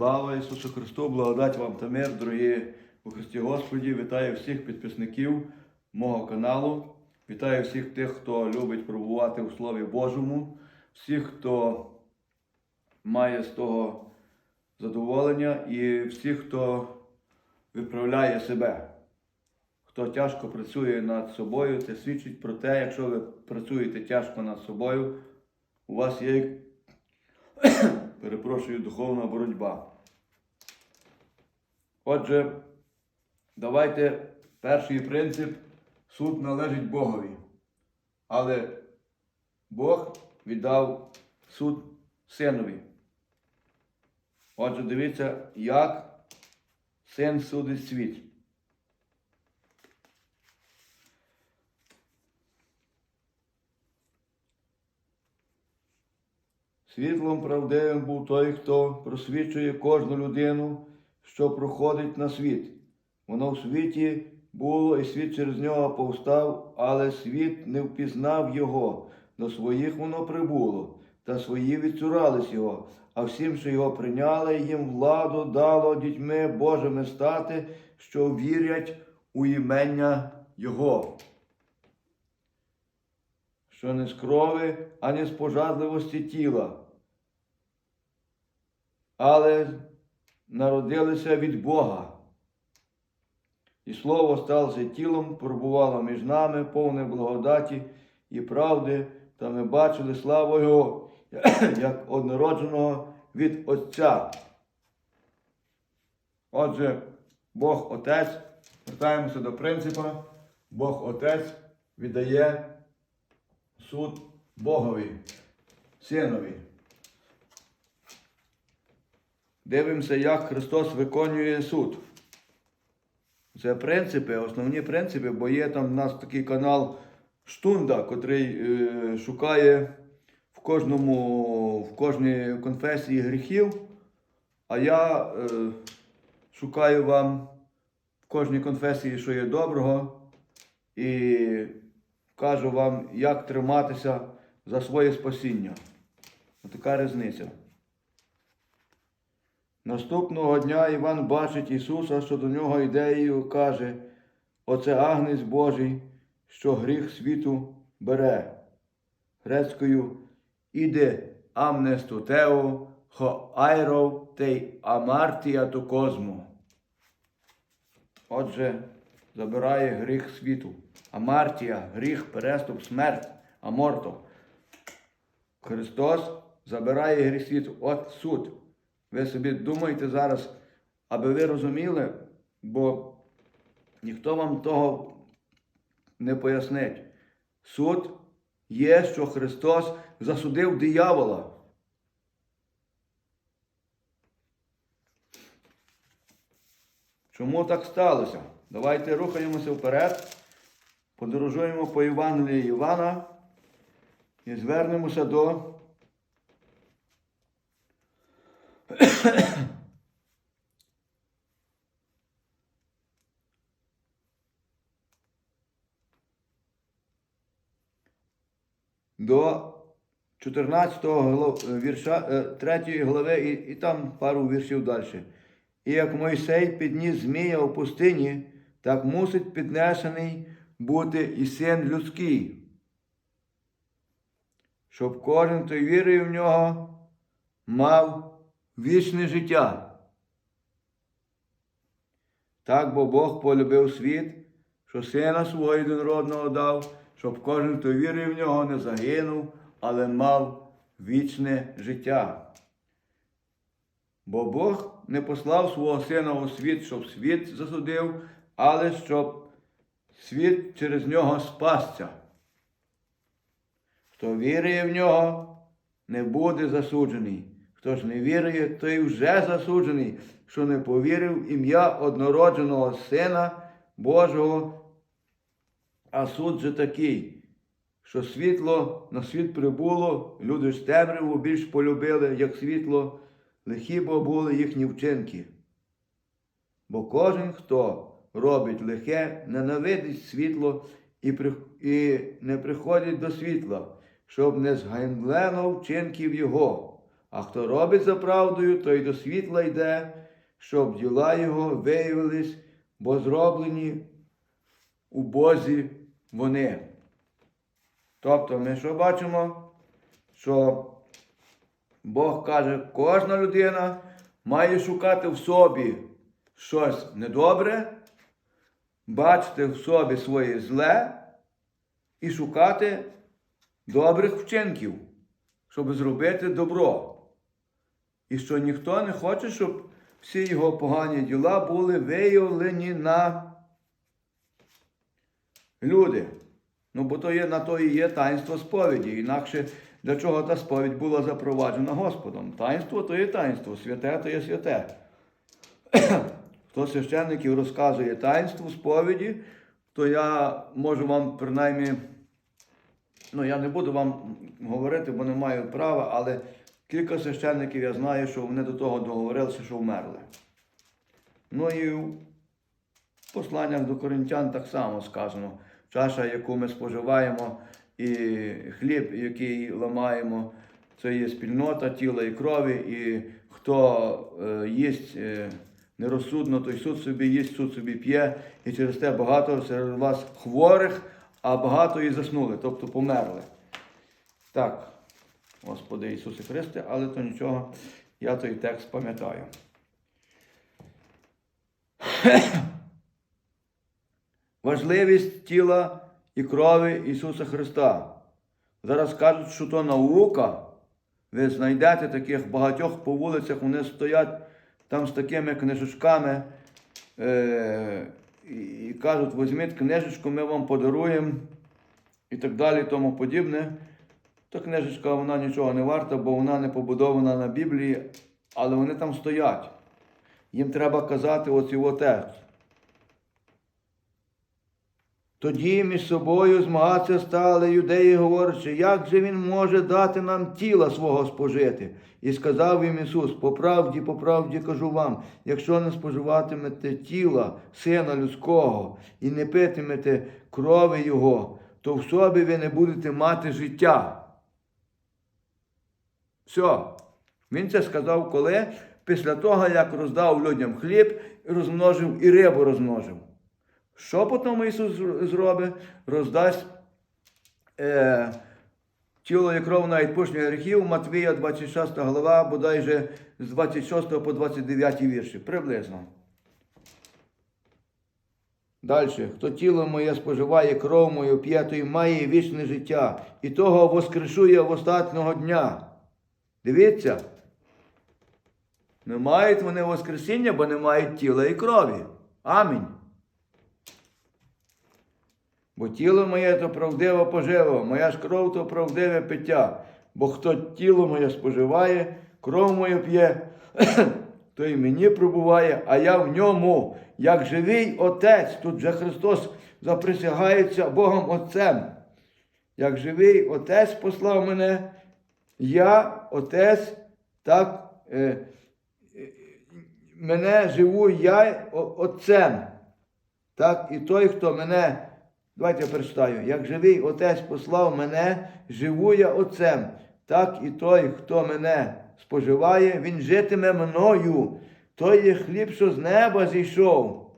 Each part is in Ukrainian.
Слава Ісусу Христу, благодать вам та мир, дорогі у Христі Господі. Вітаю всіх підписників мого каналу. Вітаю всіх тих, хто любить пробувати у Слові Божому, всіх, хто має з того задоволення, і всіх, хто виправляє себе. Хто тяжко працює над собою, це свідчить про те, якщо ви працюєте тяжко над собою, у вас є перепрошую, духовна боротьба. Отже, давайте перший принцип суд належить Богові. Але Бог віддав суд синові. Отже, дивіться, як син судить світ. Світлом правдивим був той, хто просвічує кожну людину, що проходить на світ. Воно в світі було, і світ через нього повстав, але світ не впізнав його. До своїх воно прибуло, та свої відцурались його. А всім, що його прийняли, їм владу дало дітьми Божими стати, що вірять у імення Його що не з крови, ані з пожадливості тіла, але народилися від Бога. І Слово сталося тілом, пробувало між нами, повне благодаті і правди, та ми бачили славу Його, як однородженого від Отця. Отже, Бог Отець, вертаємося до принципа, Бог Отець віддає суд Богові, Синові. Дивимося, як Христос виконує суд. Це принципи, основні принципи, бо є там у нас такий канал Штунда, котрий е, шукає в кожному, в кожній конфесії гріхів. А я е, шукаю вам в кожній конфесії, що є доброго, і кажу вам, як триматися за своє спасіння. Така різниця. Наступного дня Іван бачить Ісуса, що до нього ідеєю каже, оце агнець Божий, що гріх світу бере. Грецькою іде амнестотео, хо айров тей амартія ту козму. Отже, забирає гріх світу. Амартія, гріх, переступ, смерть, аморто. Христос забирає гріх світу. От суд. Ви собі думаєте зараз, аби ви розуміли, бо ніхто вам того не пояснить. Суд є, що Христос засудив диявола. Чому так сталося? Давайте рухаємося вперед, подорожуємо по Євангелії Івана і звернемося до до 14 глав- вірша, 3 глави і, і там пару віршів далі. І як Мойсей підніс змія у пустині, так мусить піднесений бути і син людський, щоб кожен, хто вірує в нього, мав вічне життя. Так бо Бог полюбив світ, що сина свого єдинородного дав, щоб кожен, хто вірує в нього, не загинув, але мав вічне життя. Бо Бог не послав свого Сина у світ, щоб світ засудив, але щоб світ через нього спасся. Хто вірує в нього, не буде засуджений. Хто ж не вірує, той вже засуджений, що не повірив в ім'я однородженого Сина Божого. А суд же такий, що світло на світ прибуло, люди ж темряву більш полюбили, як світло, лихі бо були їхні вчинки. Бо кожен, хто робить лихе, ненавидить світло і, при... і не приходить до світла, щоб не зганьблено вчинків його, А хто робить за правдою, той до світла йде, щоб діла його виявились, бо зроблені у Бозі вони. Тобто ми що бачимо? Що Бог каже, кожна людина має шукати в собі щось недобре, бачити в собі своє зле і шукати добрих вчинків, щоб зробити добро. І що ніхто не хоче, щоб всі його погані діла були виявлені на люди. Ну, бо то є, на то і є таїнство сповіді. Інакше для чого та сповідь була запроваджена Господом? Таїнство то є таїнство, святе то є святе. Хто священників розказує таїнство сповіді, то я можу вам принаймні, ну я не буду вам говорити, бо не маю права, але кілька священників я знаю, що вони до того договорилися, що вмерли. Ну і в посланнях до коринтян так само сказано. Чаша, яку ми споживаємо, і хліб, який ламаємо, це є спільнота тіла і крові, і хто е, їсть е, нерозсудно, той суд собі їсть, суд собі п'є, і через те багато серед вас хворих, а багато і заснули, тобто померли. Так, Господи Ісусе Христе, але то нічого, я той текст пам'ятаю. Важливість тіла і крові Ісуса Христа. Зараз кажуть, що то наука. Ви знайдете таких багатьох по вулицях, вони стоять там з такими книжечками е- і, кажуть, візьміть книжечку, ми вам подаруємо і так далі, і тому подібне. Та книжечка вона нічого не варта, бо вона не побудована на Біблії, але вони там стоять. Їм треба казати оці текст. Тоді між собою змагатися стали юдеї, говорячи, як же він може дати нам тіла свого спожити? І сказав їм Ісус, по правді, по правді кажу вам, якщо не споживатимете тіла Сина Людського і не питимете крові Його, то в собі ви не будете мати життя. Все. Він це сказав коли? Після того, як роздав людям хліб, розмножив і рибу розмножив. Що потім Ісус зробить? Роздасть е, тіло і кров на відпущення гріхів, Матвія 26 глава, бодайже з 26 по 29 вірші. Приблизно. Далі. Хто тіло моє споживає, кров мою п'є, той має вічне життя, і того воскрешує в остатнього дня. Дивіться. Не мають вони Воскресіння, бо не мають тіла і крові. Амінь. Бо тіло моє то правдива пожива, моя ж кров то правдиве пиття. Бо хто тіло моє споживає, кров мою п'є, той мені пробуває, а я в ньому, як живий Отець. Тут вже Христос заприсягається Богом Отцем. Як живий Отець послав мене, я, Отець, так е, е, мене живу я Отцем. Так, і той, хто мене, давайте я прочитаю, як живий Отець послав мене, живу я Отцем. Так і той, хто мене споживає, він житиме мною. Той є хліб, що з неба зійшов.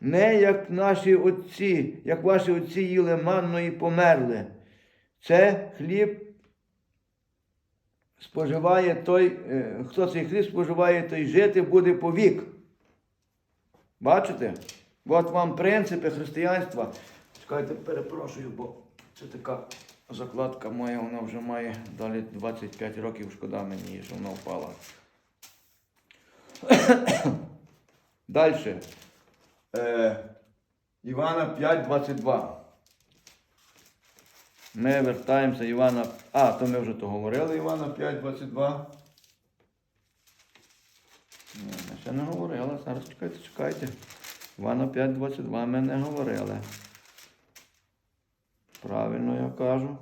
Не як наші отці, як ваші отці їли манну і померли. Це хліб споживає той, е, хто цей хліб споживає, той жити буде повік. Бачите? От вам принципи християнства. Чекайте, перепрошую, бо це така закладка моя, вона вже має далі 25 років, шкода мені, що вона впала. Далі. Е, Івана 5,22. Ми вертаємося Івана. А, то ми вже то говорили Івана 5,22. Ні, ми ще не говорили. Зараз чекайте, чекайте. Івана 5,22 ми не говорили. Правильно я кажу.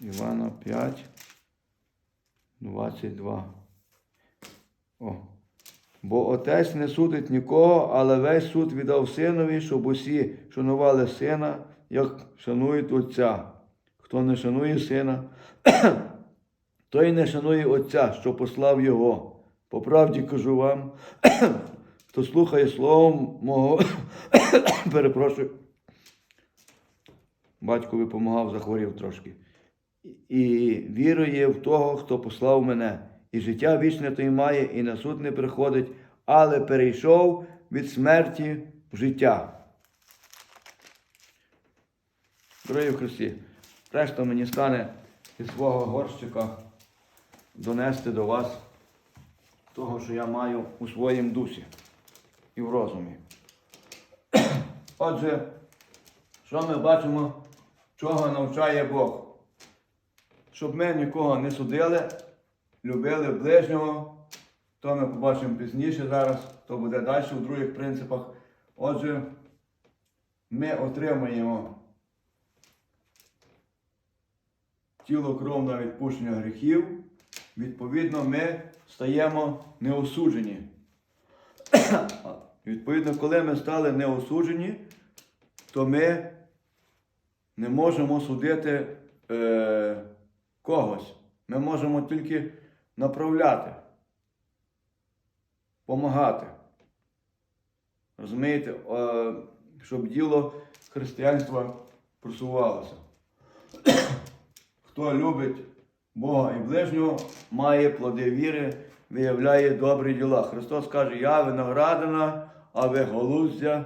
Івана 5, 22. О. Бо отець не судить нікого, але весь суд віддав синові, щоб усі шанували сина як шанують Отця. Хто не шанує сина, той не шанує Отця, що послав Його. По правді кажу вам, хто слухає слово мого, перепрошую, батькові допомагав, захворів трошки. І вірує в того, хто послав мене, і життя вічне той має, і на суд не приходить, але перейшов від смерті в життя. Дорогі в Христі, решта мені стане із свого горщика донести до вас того, що я маю у своїм дусі і в розумі. Отже, що ми бачимо, чого навчає Бог? Щоб ми нікого не судили, любили ближнього, то ми побачимо пізніше зараз, то буде далі у других принципах. Отже, ми отримаємо тіло кров на відпущення гріхів, відповідно, ми стаємо неосуджені. Відповідно, коли ми стали неосуджені, то ми не можемо судити е, когось. Ми можемо тільки направляти, допомагати. Розумієте, е, щоб діло християнства просувалося. Хто любить Бога і ближнього, має плоди віри, виявляє добрі діла. Христос каже, я виноградина, а ви голуздя.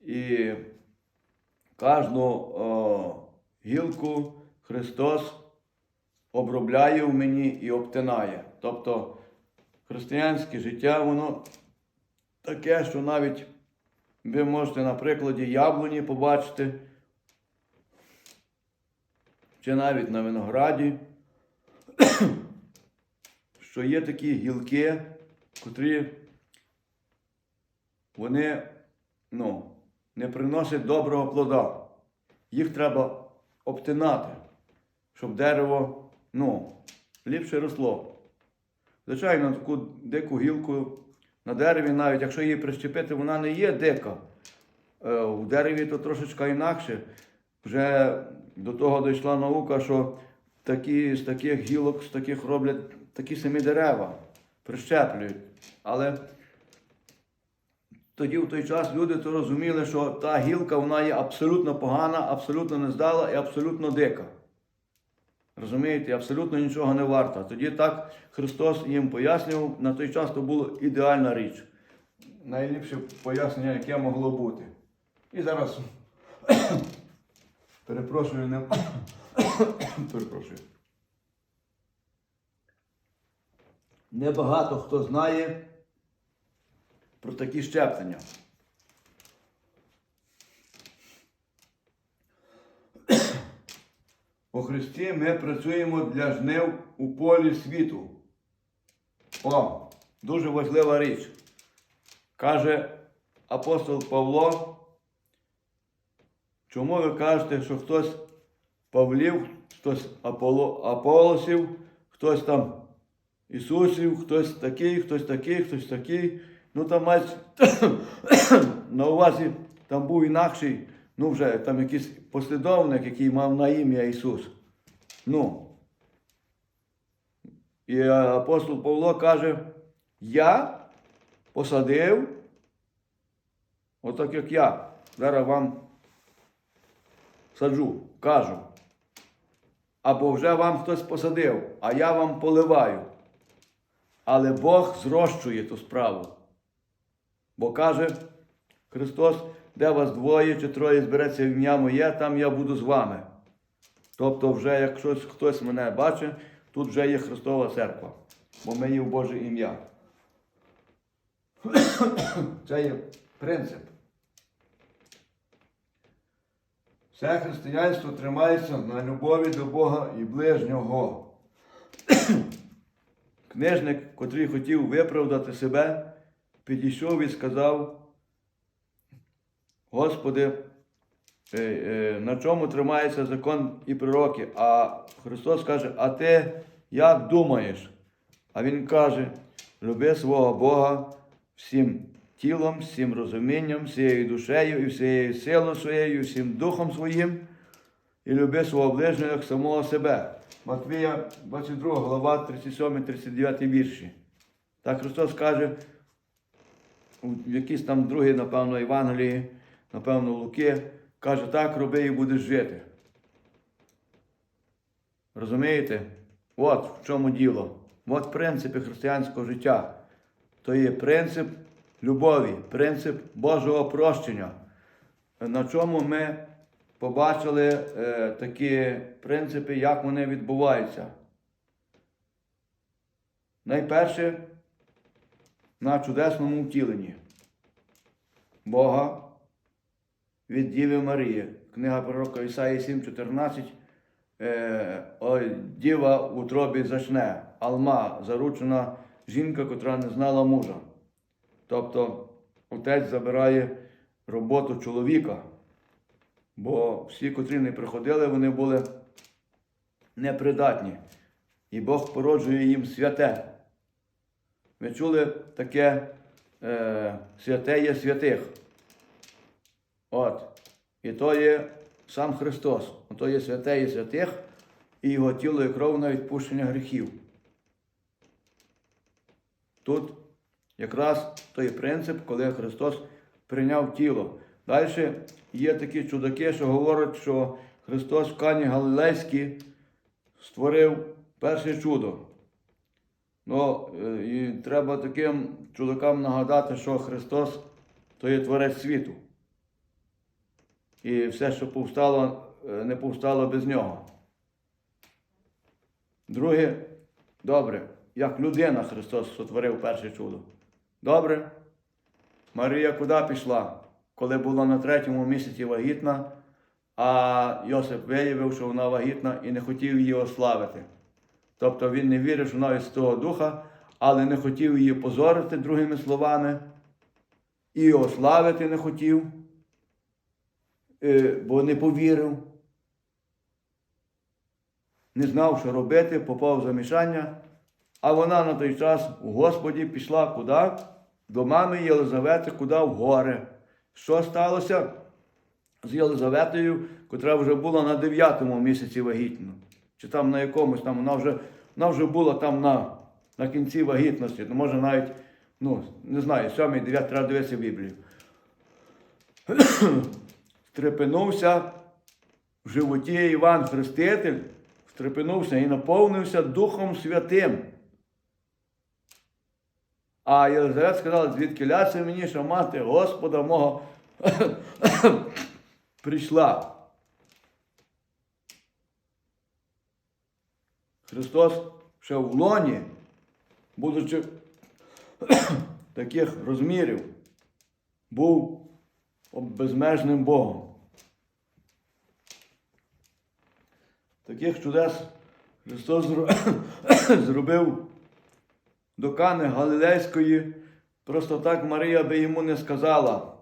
І кожну о, гілку Христос обробляє в мені і обтинає. Тобто християнське життя, воно таке, що навіть ви можете на прикладі яблуні побачити, чи навіть на винограді, що є такі гілки, котрі вони ну, не приносять доброго плода. Їх треба обтинати, щоб дерево ну, ліпше росло. Звичайно, таку дику гілку на дереві, навіть якщо її прищепити, вона не є дика. Е, У дереві то трошечки інакше. Вже до того дійшла наука, що такі, з таких гілок, з таких роблять такі самі дерева, прищеплюють. Але тоді в той час люди то розуміли, що та гілка вона є абсолютно погана, абсолютно нездала і абсолютно дика. Розумієте, абсолютно нічого не варта. Тоді так Христос їм пояснював, на той час то була ідеальна річ. Найліпше пояснення, яке могло бути. І зараз перепрошую, не перепрошую. Небагато хто знає про такі щеплення. У Христі ми працюємо для жнив у полі світу. О, дуже важлива річ. Каже апостол Павло, чому ви кажете, що хтось Павлів, хтось Аполо, Аполосів, хтось там Ісусів, хтось такий, хтось такий, хтось такий. Ну там мають на увазі там був інакший, ну вже там якийсь послідовник, який мав на ім'я Ісус. Ну. І апостол Павло каже, я посадив, отак як я. Зараз вам саджу, кажу. Або вже вам хтось посадив, а я вам поливаю. Але Бог зрощує ту справу. Бо каже Христос, де вас двоє чи троє збереться в ім'я моє, там я буду з вами. Тобто, вже якщо хтось мене бачить, тут вже є Христова церква, бо ми є в Боже ім'я. Це є принцип. Все християнство тримається на любові до Бога і ближнього. Книжник, котрий хотів виправдати себе, підійшов і сказав, Господи, е, е, на чому тримається закон і пророки? А Христос каже, а ти як думаєш? А Він каже, люби свого Бога всім тілом, всім розумінням, всією душею і всією силою своєю, всім духом своїм, і люби свого ближнього як самого себе. Матвія 22 глава, 37-39 вірші. Так Христос каже в якійсь там другій, напевно, Євангелії, напевно, Луки, каже, так роби і будеш жити. Розумієте? От в чому діло. От принципи християнського життя. То є принцип любові, принцип Божого прощення. На чому ми побачили е, такі принципи, як вони відбуваються. Найперше на чудесному втіленні Бога від Діви Марії. Книга пророка Ісаї 7,14. Е, діва в утробі зачне, алма, заручена жінка, котра не знала мужа. Тобто отець забирає роботу чоловіка, бо всі, котрі не приходили, вони були непридатні. І Бог породжує їм святе. Ви чули таке е, святе є святих. От. І то є сам Христос. То є святе є святих і його тіло і кров на відпущення гріхів. Тут якраз той принцип, коли Христос прийняв тіло. Далі є такі чудаки, що говорять, що Христос в Кані Галилейській створив перше чудо. Ну, е, і треба таким чудакам нагадати, що Христос то є творець світу. І все, що повстало, е, не повстало без нього. Друге, добре, як людина Христос сотворив перше чудо. Добре. Марія куди пішла, коли була на третьому місяці вагітна, а Йосип виявив, що вона вагітна і не хотів її ославити. Тобто він не вірив, що вона від Святого Духа, але не хотів її позорити, другими словами, і ославити не хотів, бо не повірив. Не знав, що робити, попав в замішання. А вона на той час у Господі пішла куди? До мами Єлизавети, куди в гори. Що сталося з Єлизаветою, котра вже була на дев'ятому місяці вагітна? Чи там на якомусь там вона вже, вона вже була там на, на кінці вагітності, ну, може навіть, ну, не знаю, сьомий, дев'ятий, треба дивитися Біблію. Стрепенувся в животі Іван Хреститель, стрепенувся і наповнився Духом Святим. А Єлизавет сказала, звідки ляться мені, що мати Господа мого прийшла. Христос ще в лоні, будучи таких розмірів, був безмежним Богом. Таких чудес Христос зробив до Кани Галилейської. Просто так Марія би йому не сказала,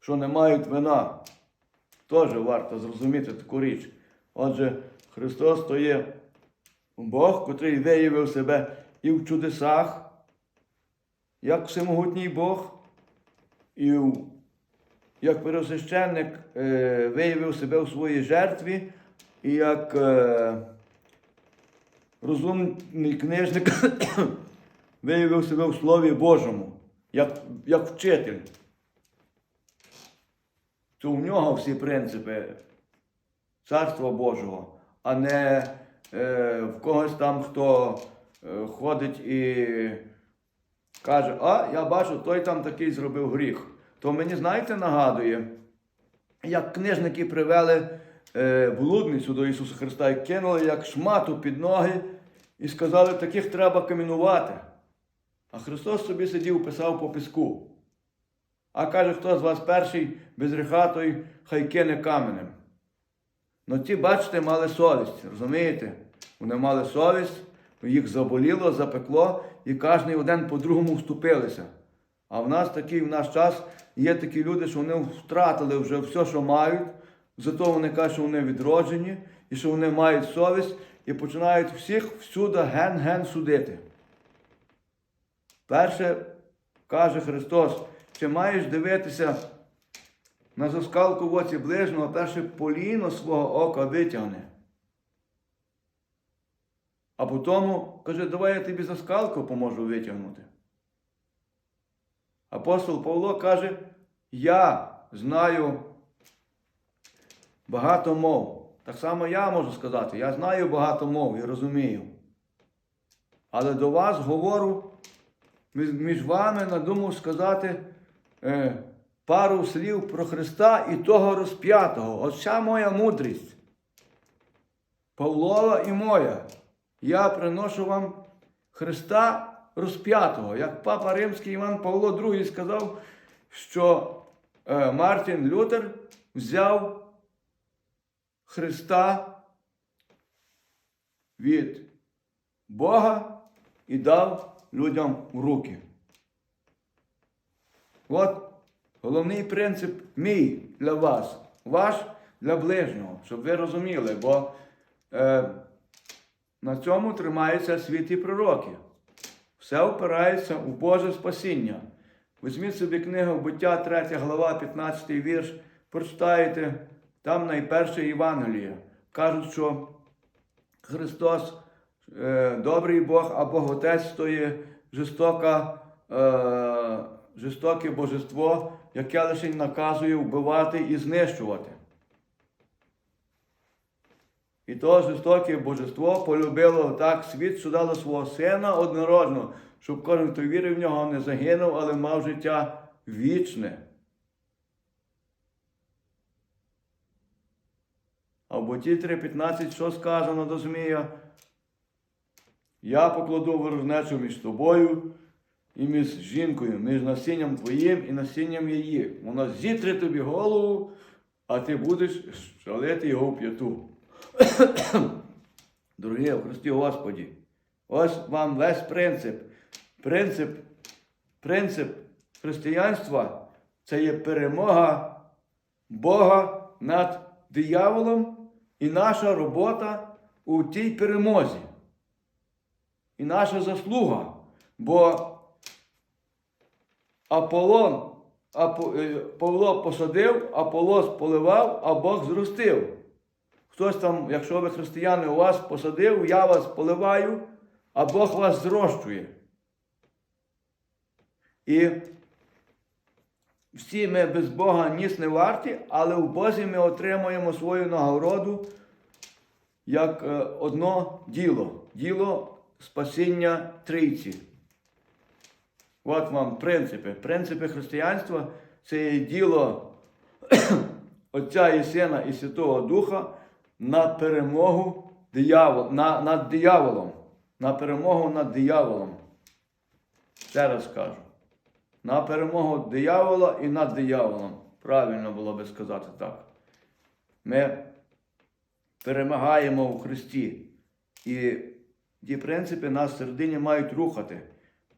що не мають вина. Теж варто зрозуміти таку річ. Отже, Христос то є Бог, котрий виявив себе і в чудесах, як всемогутній Бог, і як первосвященник е, виявив себе в своїй жертві, і як е, розумний книжник виявив себе в Слові Божому, як, як вчитель. То в нього всі принципи Царства Божого, а не е, в когось там, хто е, ходить і каже, а я бачу, той там такий зробив гріх. То мені, знаєте, нагадує, як книжники привели блудницю до Ісуса Христа і кинули як шмату під ноги і сказали, таких треба камінувати. А Христос собі сидів, писав по піску. А каже, хто з вас перший без гріха, той хай кине каменем. Ну ті, бачите, мали совість, розумієте? Вони мали совість, їх заболіло, запекло, і кожен один по-другому вступилися. А в нас такий, в наш час є такі люди, що вони втратили вже все, що мають, зато вони кажуть, що вони відроджені, і що вони мають совість, і починають всіх всюди ген-ген судити. Перше, каже Христос, чи маєш дивитися на заскалку в оці ближнього, а перше поліно свого ока витягне. А потім каже, давай я тобі заскалку поможу витягнути. Апостол Павло каже, я знаю багато мов. Так само я можу сказати, я знаю багато мов і розумію. Але до вас говорю, між вами надумав сказати е, пару слів про Христа і того розп'ятого. Вся моя мудрість. Павлова і моя. Я приношу вам Христа розп'ятого. Як папа Римський Іван Павло II сказав, що е, Мартін Лютер взяв Христа від Бога і дав людям в руки. От головний принцип мій для вас, ваш для ближнього, щоб ви розуміли, бо е, на цьому тримаються світі пророки. Все опирається у Боже спасіння. Візьміть собі книгу Буття, 3 глава, 15 вірш, прочитаєте, там найперше Євангеліє. Кажуть, що Христос, е, добрий Бог, а Бог Отець то є жорстока, е, жорстоке божество, яке лише наказує вбивати і знищувати. І то жорстоке божество полюбило так світ, що дало свого сина однородного, щоб кожен, хто вірив в нього, не загинув, але мав життя вічне. А 3.15 що сказано до Змія? Я покладу ворожнечу між тобою і між жінкою, між насінням твоїм і насінням її. Вона зітре тобі голову, а ти будеш шалити його в п'яту. Дорогі в Христі Господі, ось вам весь принцип. Принцип, принцип християнства це є перемога Бога над дияволом і наша робота у тій перемозі. І наша заслуга. Бо Аполлон, е, Павло посадив, Аполос поливав, а Бог зростив. Хтось там, якщо ви християни, у вас посадив, я вас поливаю, а Бог вас зрощує. І всі ми без Бога ніс не варті, але в Бозі ми отримуємо свою нагороду як е, одно діло. Діло спасіння трійці. От вам принципи. Принципи християнства це є діло Отця і Сина і Святого Духа на перемогу диявол, на, над дияволом. На перемогу над дияволом. Ще раз кажу. На перемогу диявола і над дияволом. Правильно було би сказати так. Ми перемагаємо у Христі. І ті принципи нас всередині мають рухати.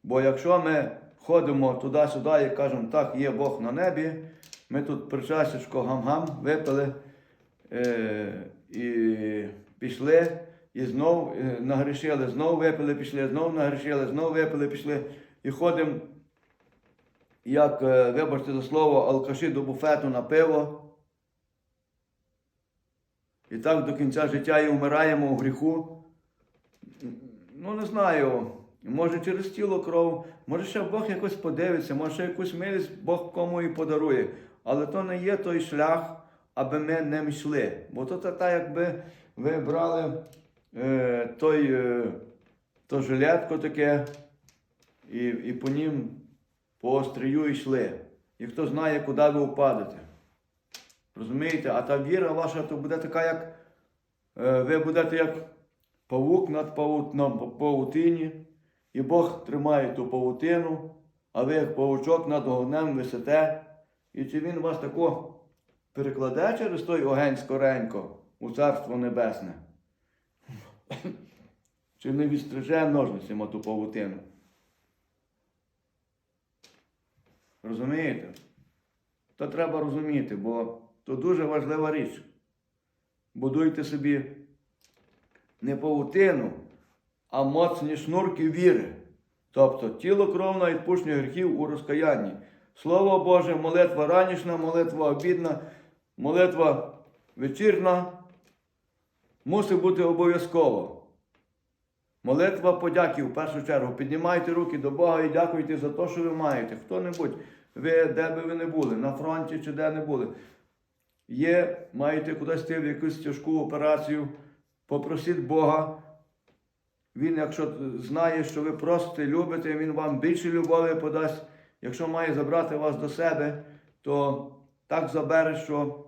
Бо якщо ми ходимо туди-сюди і кажемо, так, є Бог на небі, ми тут причасочко гам-гам випили е, і пішли, і знов е, нагрішили, знов випили, пішли, знов нагрішили, знов випили, пішли. І ходимо, як, е, вибачте за слово, алкаші до буфету на пиво. І так до кінця життя і вмираємо у гріху. Ну, не знаю. Може через тіло кров, може ще Бог якось подивиться, може ще якусь милість Бог кому і подарує. Але то не є той шлях, аби ми не йшли. Бо то так, якби ви брали е, той, е, то жилетко таке, і, і по нім по острію йшли. І хто знає, куди ви впадете. Розумієте? А та віра ваша то буде така, як е, ви будете як павук над павут, павутині, і Бог тримає ту павутину, а ви як павучок над огнем висите. І чи він вас тако перекладе через той огень скоренько у Царство Небесне? Чи не відстриже ножницями ту павутину? Розумієте? То треба розуміти, бо то дуже важлива річ. Будуйте собі не павутину, а моцні шнурки віри. Тобто тіло кров на відпущення гріхів у розкаянні. Слово Боже, молитва ранішна, молитва обідна, молитва вечірна мусить бути обов'язково. Молитва подяки в першу чергу. Піднімайте руки до Бога і дякуйте за те, що ви маєте. Хто-небудь, ви де би ви не були, на фронті чи де не були. Є, маєте кудись йти в якусь тяжку операцію, попросіть Бога. Він, якщо знає, що ви просите, любите, він вам більше любові подасть. Якщо має забрати вас до себе, то так забере, що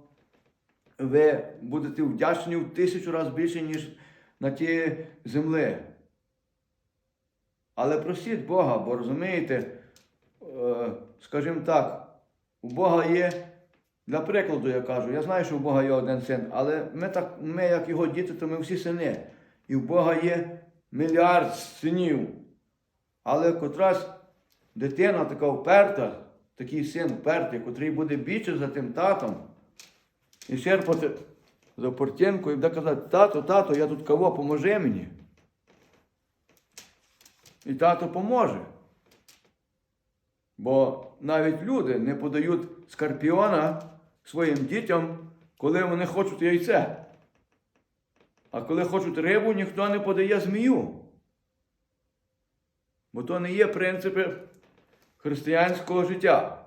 ви будете вдячні в тисячу разів більше, ніж на ті землі. Але просіть Бога, бо розумієте, е, скажімо так, у Бога є, для прикладу я кажу, я знаю, що у Бога є один син, але ми, так, ми як його діти, то ми всі сини. І в Бога є мільярд синів. Але котрась дитина така вперта, такий син впертий, котрий буде більше за тим татом, і черпати за портянку і буде казати, тато, тато, я тут кого, поможи мені. І тато поможе. Бо навіть люди не подають скорпіона своїм дітям, коли вони хочуть яйце. А коли хочуть рибу, ніхто не подає змію. Бо то не є принципи християнського життя.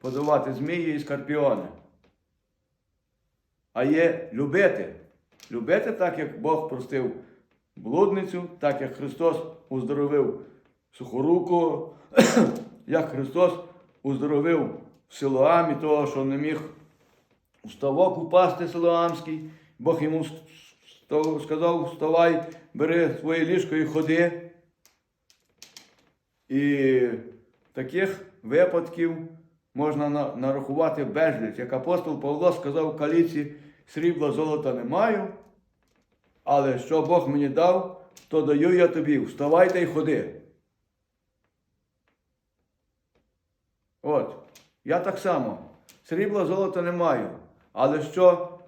Подавати змії і скорпіони. А є любити. Любити так, як Бог простив блудницю, так як Христос уздоровив сухоруку, як Христос уздоровив Силоамі того, що не міг у ставок упасти Силоамський. Бог йому сказав, вставай, бери своє ліжко і ходи. І таких випадків можна нарахувати безліч. Як апостол Павло сказав каліці, срібла золота не маю, але що Бог мені дав, то даю я тобі. Вставайте і ходи. От, я так само. Срібла золота не маю, але що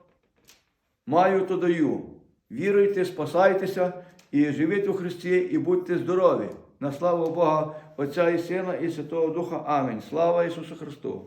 маю, то даю. Віруйте, спасайтеся і живіть у Христі, і будьте здорові. На славу Бога, Отця і Сина, і Святого Духа. Амінь. Слава Ісусу Христу!